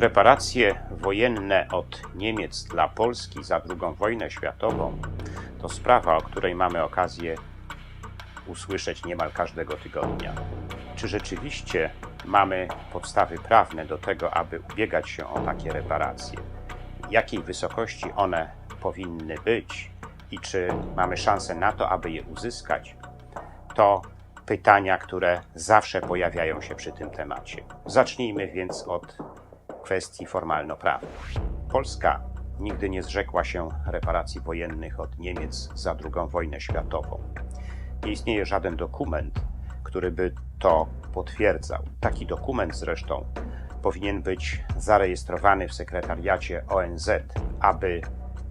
Reparacje wojenne od Niemiec dla Polski za II wojnę światową to sprawa, o której mamy okazję usłyszeć niemal każdego tygodnia. Czy rzeczywiście mamy podstawy prawne do tego, aby ubiegać się o takie reparacje? Jakiej wysokości one powinny być i czy mamy szansę na to, aby je uzyskać? To pytania, które zawsze pojawiają się przy tym temacie. Zacznijmy więc od kwestii formalno-prawnych. Polska nigdy nie zrzekła się reparacji wojennych od Niemiec za II wojnę światową. Nie istnieje żaden dokument, który by to potwierdzał. Taki dokument zresztą powinien być zarejestrowany w sekretariacie ONZ, aby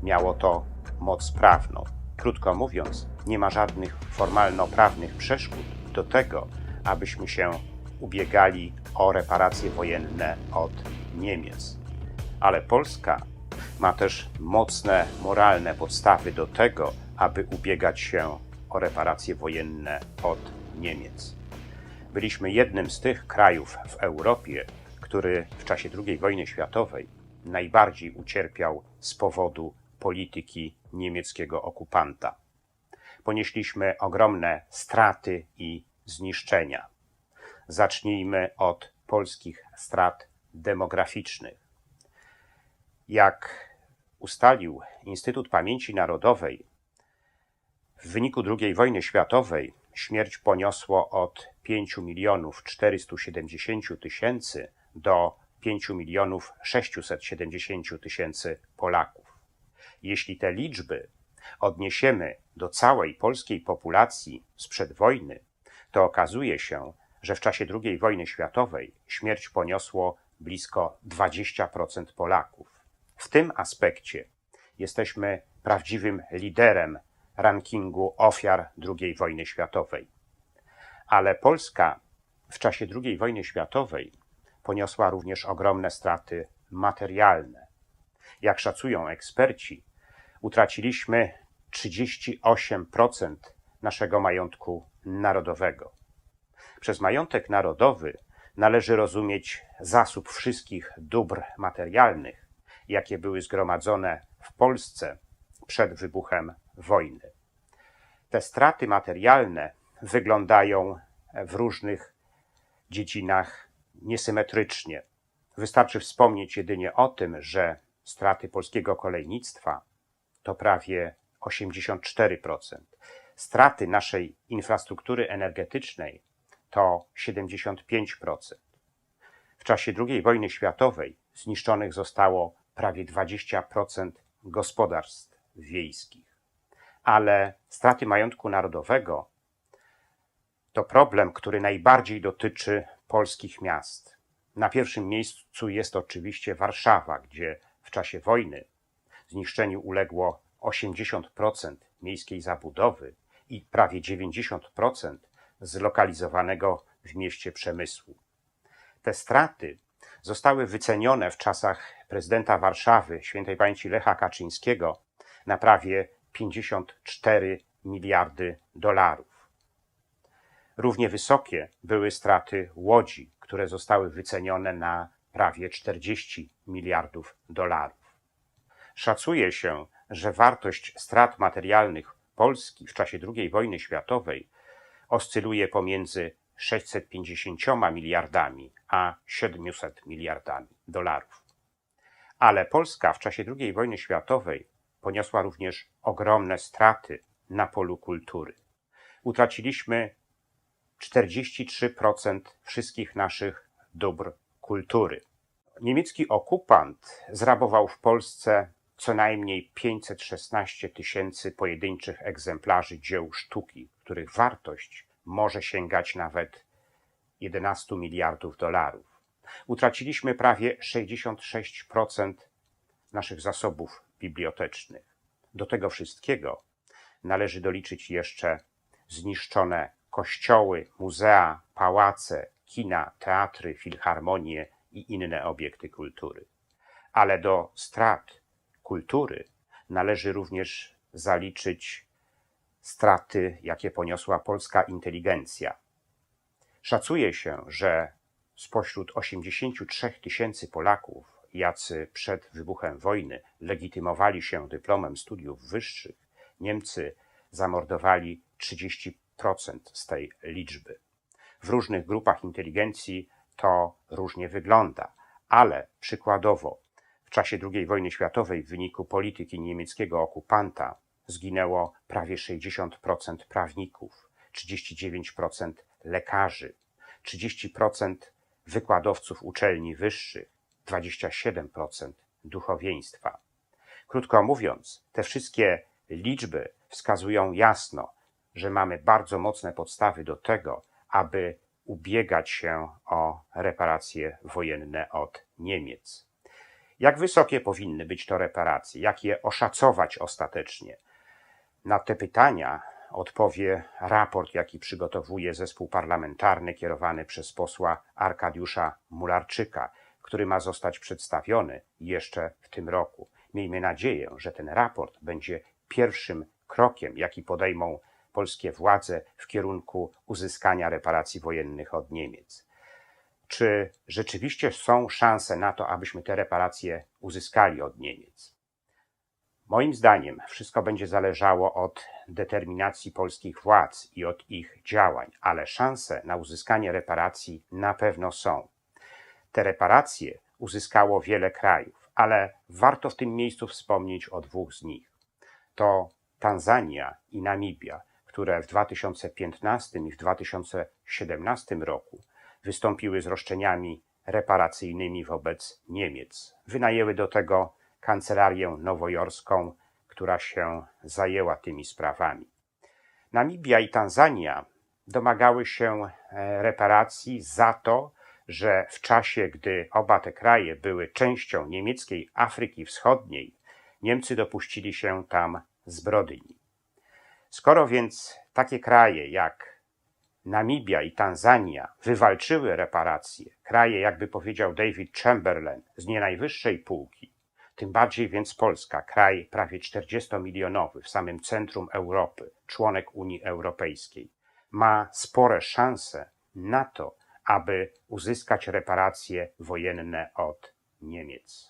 miało to moc prawną. Krótko mówiąc, nie ma żadnych formalno-prawnych przeszkód do tego, abyśmy się ubiegali o reparacje wojenne od Niemiec. Ale Polska ma też mocne moralne podstawy do tego, aby ubiegać się o reparacje wojenne od Niemiec. Byliśmy jednym z tych krajów w Europie, który w czasie II wojny światowej najbardziej ucierpiał z powodu polityki niemieckiego okupanta. Ponieśliśmy ogromne straty i zniszczenia. Zacznijmy od polskich strat demograficznych. Jak ustalił Instytut Pamięci Narodowej, w wyniku II wojny światowej śmierć poniosło od 5 milionów 470 tysięcy do 5 milionów 670 tysięcy Polaków. Jeśli te liczby odniesiemy do całej polskiej populacji sprzed wojny, to okazuje się, że w czasie II wojny światowej śmierć poniosło blisko 20% Polaków. W tym aspekcie jesteśmy prawdziwym liderem rankingu ofiar II wojny światowej. Ale Polska w czasie II wojny światowej poniosła również ogromne straty materialne. Jak szacują eksperci, utraciliśmy 38% naszego majątku narodowego. Przez majątek narodowy należy rozumieć zasób wszystkich dóbr materialnych, jakie były zgromadzone w Polsce przed wybuchem wojny. Te straty materialne wyglądają w różnych dziedzinach niesymetrycznie. Wystarczy wspomnieć jedynie o tym, że straty polskiego kolejnictwa to prawie 84%. Straty naszej infrastruktury energetycznej to 75%. W czasie II wojny światowej zniszczonych zostało prawie 20% gospodarstw wiejskich. Ale straty majątku narodowego to problem, który najbardziej dotyczy polskich miast. Na pierwszym miejscu jest oczywiście Warszawa, gdzie w czasie wojny zniszczeniu uległo 80% miejskiej zabudowy i prawie 90% zlokalizowanego w mieście przemysłu. Te straty zostały wycenione w czasach prezydenta Warszawy, świętej pamięci Lecha Kaczyńskiego, na prawie 54 miliardy dolarów. Równie wysokie były straty łodzi, które zostały wycenione na prawie 40 miliardów dolarów. Szacuje się, że wartość strat materialnych Polski w czasie II wojny światowej oscyluje pomiędzy 650 miliardami a 700 miliardami dolarów. Ale Polska w czasie II wojny światowej poniosła również ogromne straty na polu kultury. Utraciliśmy 43% wszystkich naszych dóbr kultury. Niemiecki okupant zrabował w Polsce co najmniej 516 tysięcy pojedynczych egzemplarzy dzieł sztuki, których wartość może sięgać nawet 11 miliardów dolarów. Utraciliśmy prawie 66% naszych zasobów bibliotecznych. Do tego wszystkiego należy doliczyć jeszcze zniszczone kościoły, muzea, pałace, kina, teatry, filharmonie i inne obiekty kultury. Ale do strat kultury należy również zaliczyć straty, jakie poniosła polska inteligencja. Szacuje się, że spośród 83 tysięcy Polaków jacy przed wybuchem wojny legitymowali się dyplomem studiów wyższych, Niemcy zamordowali 30% z tej liczby. W różnych grupach inteligencji to różnie wygląda, ale przykładowo w czasie II wojny światowej w wyniku polityki niemieckiego okupanta zginęło prawie 60% prawników, 39% lekarzy, 30% wykładowców uczelni wyższych, 27% duchowieństwa. Krótko mówiąc, te wszystkie liczby wskazują jasno, że mamy bardzo mocne podstawy do tego, aby ubiegać się o reparacje wojenne od Niemiec. Jak wysokie powinny być to reparacje? Jak je oszacować ostatecznie? Na te pytania odpowie raport, jaki przygotowuje zespół parlamentarny kierowany przez posła Arkadiusza Mularczyka, który ma zostać przedstawiony jeszcze w tym roku. Miejmy nadzieję, że ten raport będzie pierwszym krokiem, jaki podejmą polskie władze w kierunku uzyskania reparacji wojennych od Niemiec. Czy rzeczywiście są szanse na to, abyśmy te reparacje uzyskali od Niemiec? Moim zdaniem wszystko będzie zależało od determinacji polskich władz i od ich działań, ale szanse na uzyskanie reparacji na pewno są. Te reparacje uzyskało wiele krajów, ale warto w tym miejscu wspomnieć o dwóch z nich. To Tanzania i Namibia, które w 2015 i w 2017 roku wystąpiły z roszczeniami reparacyjnymi wobec Niemiec. Wynajęły do tego kancelarię nowojorską, która się zajęła tymi sprawami. Namibia i Tanzania domagały się e, reparacji za to, że w czasie, gdy oba te kraje były częścią niemieckiej Afryki Wschodniej, Niemcy dopuścili się tam zbrodni. Skoro więc takie kraje jak Namibia i Tanzania wywalczyły reparacje, kraje, jakby powiedział David Chamberlain, z nie najwyższej półki, tym bardziej więc Polska, kraj prawie 40-milionowy w samym centrum Europy, członek Unii Europejskiej, ma spore szanse na to, aby uzyskać reparacje wojenne od Niemiec.